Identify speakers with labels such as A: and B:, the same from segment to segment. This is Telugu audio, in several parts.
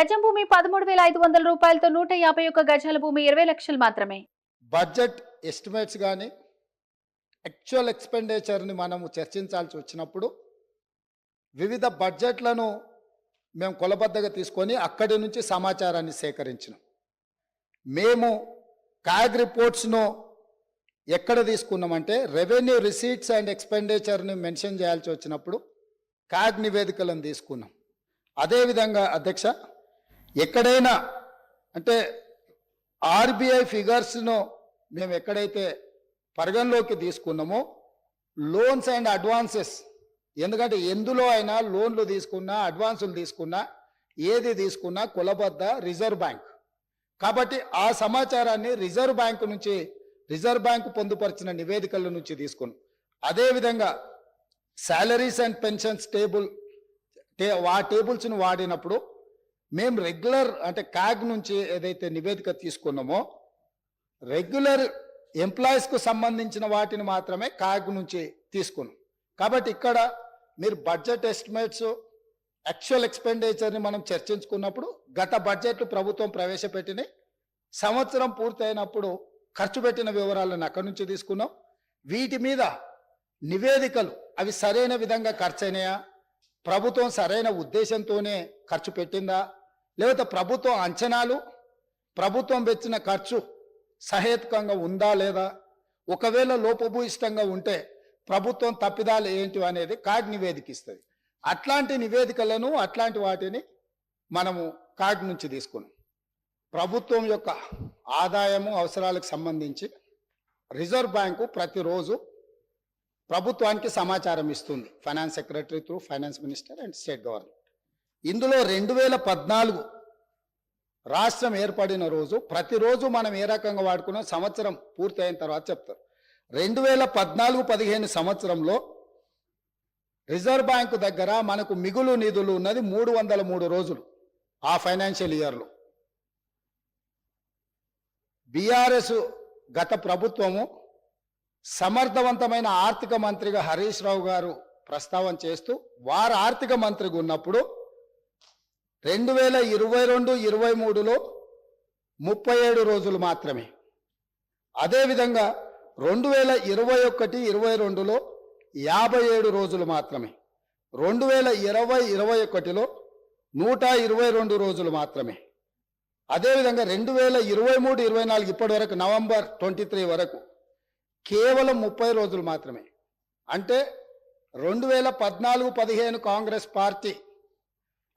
A: గజం భూమి పదమూడు వేల ఐదు వందల రూపాయలతో నూట యాభై ఒక్క గజాల భూమి ఇరవై లక్షలు మాత్రమే.
B: బడ్జెట్ ఎస్టిమేట్స్ కానీ యాక్చువల్ ఎక్స్పెండిచర్ని మనము చర్చించాల్సి వచ్చినప్పుడు వివిధ బడ్జెట్లను మేము కొలబద్దగా తీసుకొని అక్కడి నుంచి సమాచారాన్ని సేకరించినాం. మేము క్యాగ్ రిపోర్ట్స్ను ఎక్కడ తీసుకున్నామంటే రెవెన్యూ రిసీట్స్ అండ్ ఎక్స్పెండిచర్ని మెన్షన్ చేయాల్సి వచ్చినప్పుడు క్యాగ్ నివేదికలను తీసుకున్నాం. అదేవిధంగా అధ్యక్ష ఎక్కడైనా అంటే ఆర్బీఐ ఫిగర్స్ను మేము ఎక్కడైతే పరిగణలోకి తీసుకున్నామో లోన్స్ అండ్ అడ్వాన్సెస్ ఎందుకంటే ఎందులో అయినా లోన్లు తీసుకున్నా అడ్వాన్సులు తీసుకున్నా ఏది తీసుకున్నా కులబద్ద రిజర్వ్ బ్యాంక్. కాబట్టి ఆ సమాచారాన్ని రిజర్వ్ బ్యాంక్ నుంచి రిజర్వ్ బ్యాంక్ పొందుపరిచిన నివేదికల నుంచి తీసుకున్నాం. అదేవిధంగా శాలరీస్ అండ్ పెన్షన్స్ టేబుల్ టే ఆ టేబుల్స్ను వాడినప్పుడు మేము రెగ్యులర్ అంటే కాగ్ నుంచి ఏదైతే నివేదిక తీసుకున్నామో రెగ్యులర్ ఎంప్లాయీస్కు సంబంధించిన వాటిని మాత్రమే కాగ్ నుంచి తీసుకున్నాం. కాబట్టి ఇక్కడ మీరు బడ్జెట్ ఎస్టిమేట్స్ యాక్చువల్ ఎక్స్పెండిచర్ని మనం చర్చించుకున్నప్పుడు గత బడ్జెట్లు ప్రభుత్వం ప్రవేశపెట్టిన సంవత్సరం పూర్తయినప్పుడు ఖర్చు పెట్టిన వివరాలను అక్కడి నుంచి తీసుకున్నాం. వీటి మీద నివేదికలు అవి సరైన విధంగా ఖర్చు ప్రభుత్వం సరైన ఉద్దేశంతోనే ఖర్చు పెట్టిందా? లేకపోతే ప్రభుత్వం అంచనాలు ప్రభుత్వం పెట్టిన ఖర్చు సహేతుకంగా ఉందా లేదా? ఒకవేళ లోపభూయిష్టంగా ఉంటే ప్రభుత్వం తప్పిదాలు ఏంటి అనేది కార్డ్ నివేదిక ఇస్తుంది అట్లాంటి నివేదికలను అట్లాంటి వాటిని మనము కార్డు నుంచి తీసుకున్నాం. ప్రభుత్వం యొక్క ఆదాయము అవసరాలకు సంబంధించి రిజర్వ్ బ్యాంకు ప్రతిరోజు ప్రభుత్వానికి సమాచారం ఇస్తుంది. Finance secretary through finance minister and state government. ఇందులో రెండు వేల పద్నాలుగు రాష్ట్రం ఏర్పడిన రోజు ప్రతిరోజు మనం ఏ రకంగా వాడుకున్నాం? సంవత్సరం పూర్తి అయిన తర్వాత చెప్తారు. రెండు వేల పద్నాలుగు పదిహేను సంవత్సరంలో రిజర్వ్ బ్యాంకు దగ్గర మనకు మిగులు నిధులు ఉన్నది మూడు వందల మూడు రోజులు ఆ ఫైనాన్షియల్ ఇయర్లో. బీఆర్ఎస్ గత ప్రభుత్వము సమర్థవంతమైన ఆర్థిక మంత్రిగా హరీష్ రావు గారు ప్రస్తావన చేస్తూ వారు ఆర్థిక మంత్రిగా ఉన్నప్పుడు రెండు వేల ఇరవై రెండు ఇరవై మూడులో ముప్పై ఏడు రోజులు మాత్రమే. అదేవిధంగా రెండు వేల ఇరవై ఒకటి ఇరవై రెండులో యాభై ఏడు రోజులు మాత్రమే. రెండు వేల ఇరవై ఇరవై ఒకటిలో నూట ఇరవై రెండు రోజులు మాత్రమే. అదేవిధంగా రెండు వేల ఇరవై మూడు ఇరవై నాలుగు ఇప్పటి వరకు నవంబర్ ట్వంటీ త్రీ వరకు కేవలం ముప్పై రోజులు మాత్రమే. అంటే రెండు వేల పద్నాలుగు పదిహేను కాంగ్రెస్ పార్టీ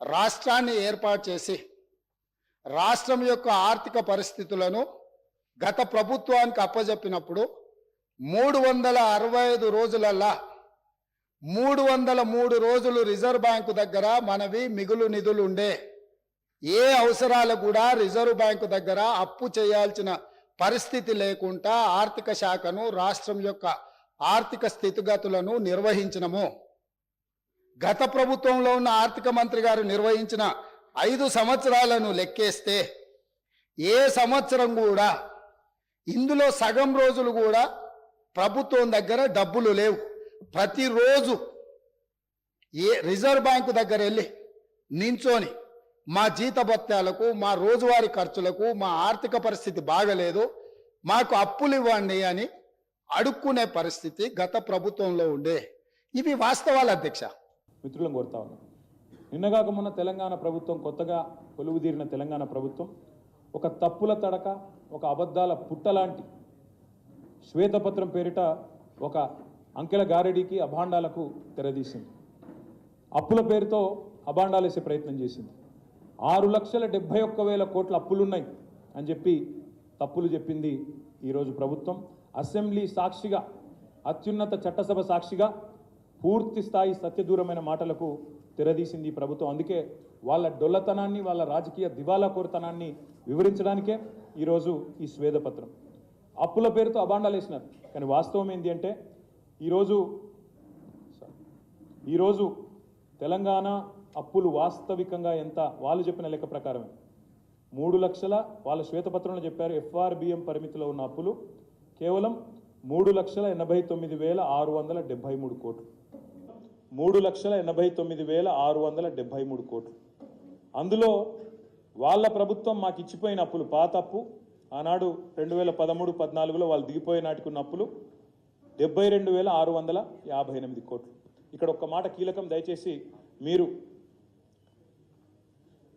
B: రాష్ట్రాన్ని ఏర్పాటు చేసి రాష్ట్రం యొక్క ఆర్థిక పరిస్థితులను గత ప్రభుత్వానికి అప్పజెప్పినప్పుడు మూడు వందల అరవై ఐదు రోజులల్లా మూడు వందల మూడు రోజులు రిజర్వ్ బ్యాంకు దగ్గర మనవి మిగులు నిధులు ఉండే ఏ అవసరాలు కూడా రిజర్వ్ బ్యాంకు దగ్గర అప్పు చేయాల్సిన పరిస్థితి లేకుండా ఆర్థిక శాఖను రాష్ట్రం యొక్క ఆర్థిక స్థితిగతులను నిర్వహించినము గత ప్రభుత్వంలో ఉన్న ఆర్థిక మంత్రి గారు నిర్వహించిన ఐదు సంవత్సరాలను లెక్కేస్తే ఏ సంవత్సరం కూడా ఇందులో సగం రోజులు కూడా ప్రభుత్వం దగ్గర డబ్బులు లేవు. ప్రతిరోజు ఏ రిజర్వ్ బ్యాంకు దగ్గర వెళ్ళి నించోని మా జీతభత్యాలకు మా రోజువారీ ఖర్చులకు మా ఆర్థిక పరిస్థితి బాగలేదు మాకు అప్పులు ఇవ్వండి అని అడుక్కునే పరిస్థితి గత ప్రభుత్వంలో ఉండే. ఇవి వాస్తవాలు అధ్యక్ష.
C: మిత్రులను కోరుతా ఉన్నాం. నిన్నగాక మొన్న తెలంగాణ ప్రభుత్వం కొత్తగా కొలువుదీరిన తెలంగాణ ప్రభుత్వం ఒక తప్పుల తడక ఒక అబద్ధాల పుట్టలాంటి శ్వేతపత్రం పేరిట ఒక అంకెల గారడీకి అభాండాలకు తెరదీసింది. అప్పుల పేరుతో అభాండాలు వేసే ప్రయత్నం చేసింది. ఆరు లక్షల డెబ్బై ఒక్క వేల కోట్ల అప్పులున్నాయి అని చెప్పి తప్పులు చెప్పింది ఈరోజు ప్రభుత్వం. అసెంబ్లీ సాక్షిగా అత్యున్నత చట్టసభ సాక్షిగా పూర్తి స్థాయి సత్యదూరమైన మాటలకు తెరదీసింది ప్రభుత్వం. అందుకే వాళ్ళ డొల్లతనాన్ని వాళ్ళ రాజకీయ దివాలా కోరతనాన్ని వివరించడానికే ఈరోజు ఈ స్వేదపత్రం. అప్పుల పేరుతో అబాండాలు వేసినారు. కానీ వాస్తవం ఏంటి అంటే ఈరోజు ఈరోజు తెలంగాణ అప్పులు వాస్తవికంగా ఎంత వాళ్ళు చెప్పిన లెక్క ప్రకారమే. మూడు లక్షల వాళ్ళ శ్వేతపత్రంలో చెప్పారు ఎఫ్ఆర్బిఎం పరిమితిలో ఉన్న అప్పులు కేవలం మూడు లక్షల ఎనభై తొమ్మిది వేల ఆరు వందల డెబ్బై మూడు కోట్లు. మూడు లక్షల ఎనభై తొమ్మిది వేల ఆరు వందల డెబ్బై మూడు కోట్లు. అందులో వాళ్ళ ప్రభుత్వం మాకు ఇచ్చిపోయిన అప్పులు పాత అప్పు ఆనాడు రెండు వేల పదమూడు పద్నాలుగులో వాళ్ళు దిగిపోయే నాటికున్న అప్పులు డెబ్బై రెండు వేల ఆరు వందల యాభై ఎనిమిది కోట్లు. ఇక్కడ ఒక్క మాట కీలకం దయచేసి మీరు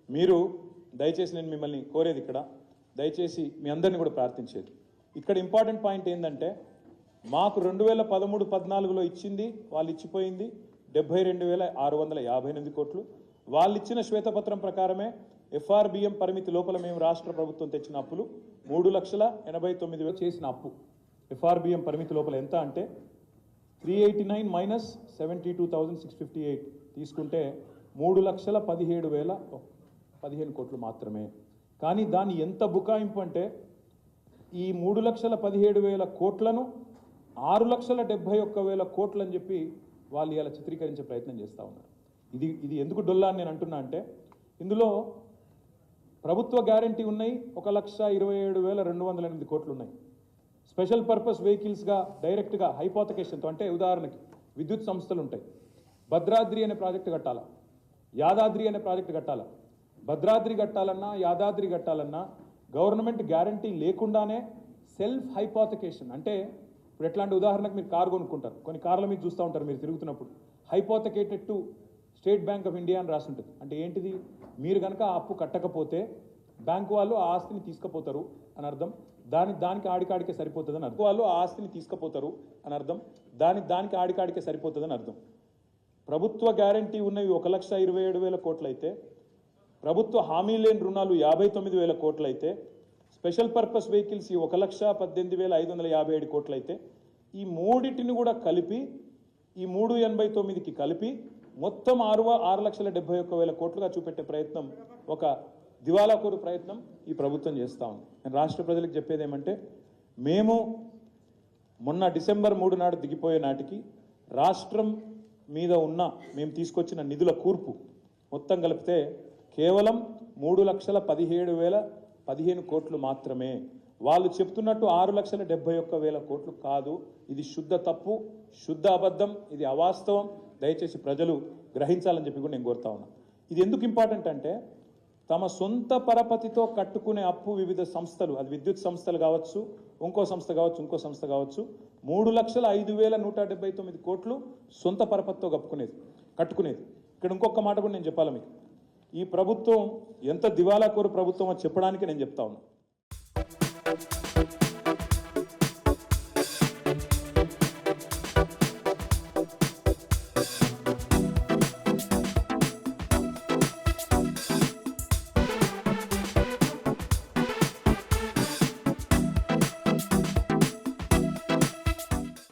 C: మీరు దయచేసి నేను మిమ్మల్ని కోరేది ఇక్కడ దయచేసి మీ అందరిని కూడా ప్రార్థించేది. ఇక్కడ ఇంపార్టెంట్ పాయింట్ ఏంటంటే మాకు రెండు వేల పదమూడు పద్నాలుగులో ఇచ్చింది వాళ్ళు ఇచ్చిపోయింది డెబ్బై రెండు వేల ఆరు వందల యాభై ఎనిమిది కోట్లు. వాళ్ళు ఇచ్చిన శ్వేతపత్రం ప్రకారమే ఎఫ్ఆర్బిఎం పరిమితి లోపల మేము రాష్ట్ర ప్రభుత్వం తెచ్చిన అప్పులు మూడు లక్షల ఎనభై తొమ్మిది వేలు చేసిన అప్పు. ఎఫ్ఆర్బిఎం పరిమితి లోపల ఎంత అంటే three eighty nine minus seventy two thousand six fifty eight తీసుకుంటే మూడు లక్షల పదిహేడు వేల పదిహేను కోట్లు మాత్రమే. కానీ దాని ఎంత బుకాయింపు అంటే ఈ మూడు లక్షల పదిహేడు వేల కోట్లను ఆరు లక్షల డెబ్బై ఒక్క వేల కోట్లు అని చెప్పి వాళ్ళు ఇలా చిత్రీకరించే ప్రయత్నం చేస్తూ ఉన్నారు. ఇది ఇది ఎందుకు డొల్లా అని నేను అంటున్నా అంటే ఇందులో ప్రభుత్వ గ్యారంటీ ఉన్నాయి ఒక లక్ష ఇరవై ఏడు వేల రెండు వందల ఎనిమిది కోట్లు ఉన్నాయి స్పెషల్ పర్పస్ వెహికల్స్గా డైరెక్ట్గా హైపోతకేషన్తో అంటే ఉదాహరణకి విద్యుత్ సంస్థలు ఉంటాయి భద్రాద్రి అనే ప్రాజెక్టు కట్టాలా? యాదాద్రి అనే ప్రాజెక్టు కట్టాలా? భద్రాద్రి కట్టాలన్నా యాదాద్రి కట్టాలన్నా గవర్నమెంట్ గ్యారంటీ లేకుండానే సెల్ఫ్ హైపోతకేషన్ అంటే ఇప్పుడు ఎట్లాంటి ఉదాహరణకు మీరు కారు కొనుక్కుంటారు. కొన్ని కార్ల మీద చూస్తూ ఉంటారు మీరు తిరుగుతున్నప్పుడు. Hypothecated to state bank of India అని రాసి ఉంటుంది అంటే ఏంటిది? మీరు కనుక ఆ అప్పు కట్టకపోతే బ్యాంకు వాళ్ళు ఆ ఆస్తిని తీసుకుపోతారు అని అర్థం. దాని దానికి ఆడికాడికే సరిపోతుంది అని అర్థం. వాళ్ళు ఆ ఆస్తిని తీసుకుపోతారు అని అర్థం. దాని దానికి ఆడికాడికే సరిపోతుంది అని అర్థం. ప్రభుత్వ గ్యారంటీ ఉన్నవి ఒక లక్ష ఇరవై ఏడు వేల కోట్లయితే ప్రభుత్వ హామీ లేని రుణాలు యాభై తొమ్మిది వేల కోట్లయితే స్పెషల్ పర్పస్ వెహికల్స్ ఈ ఒక లక్ష పద్దెనిమిది వేల ఐదు వందల యాభై ఏడు కోట్లయితే ఈ మూడిటిని కూడా కలిపి ఈ మూడు ఎనభై తొమ్మిదికి కలిపి మొత్తం ఆరు ఆరు లక్షల డెబ్బై ఒక్క వేల కోట్లుగా చూపెట్టే ప్రయత్నం ఒక దివాలాకూరు ప్రయత్నం ఈ ప్రభుత్వం చేస్తూ ఉంది. నేను రాష్ట్ర ప్రజలకు చెప్పేది ఏమంటే మేము మొన్న డిసెంబర్ మూడు నాడు దిగిపోయే నాటికి రాష్ట్రం మీద ఉన్న మేము తీసుకొచ్చిన నిధుల కూర్పు మొత్తం కలిపితే కేవలం మూడు లక్షల పదిహేడు వేల పదిహేను కోట్లు మాత్రమే. వాళ్ళు చెప్తున్నట్టు ఆరు లక్షల డెబ్బై ఒక్క వేల కోట్లు కాదు. ఇది శుద్ధ తప్పు శుద్ధ అబద్ధం ఇది అవాస్తవం. దయచేసి ప్రజలు గ్రహించాలని చెప్పి కూడా నేను కోరుతా ఉన్నా. ఇది ఎందుకు ఇంపార్టెంట్ అంటే తమ సొంత పరపతితో కట్టుకునే అప్పు వివిధ సంస్థలు అది విద్యుత్ సంస్థలు కావచ్చు ఇంకో సంస్థ కావచ్చు ఇంకో సంస్థ కావచ్చు మూడు లక్షల ఐదు వేల నూట డెబ్బై తొమ్మిది కోట్లు సొంత పరపతితో కప్పుకునేది కట్టుకునేది. ఇక్కడ ఇంకొక మాట కూడా నేను చెప్పాలి మీకు? ఈ ప్రభుత్వం ఎంత దివాలా కోరు ప్రభుత్వం అని చెప్పడానికి నేను చెప్తా ఉన్నా.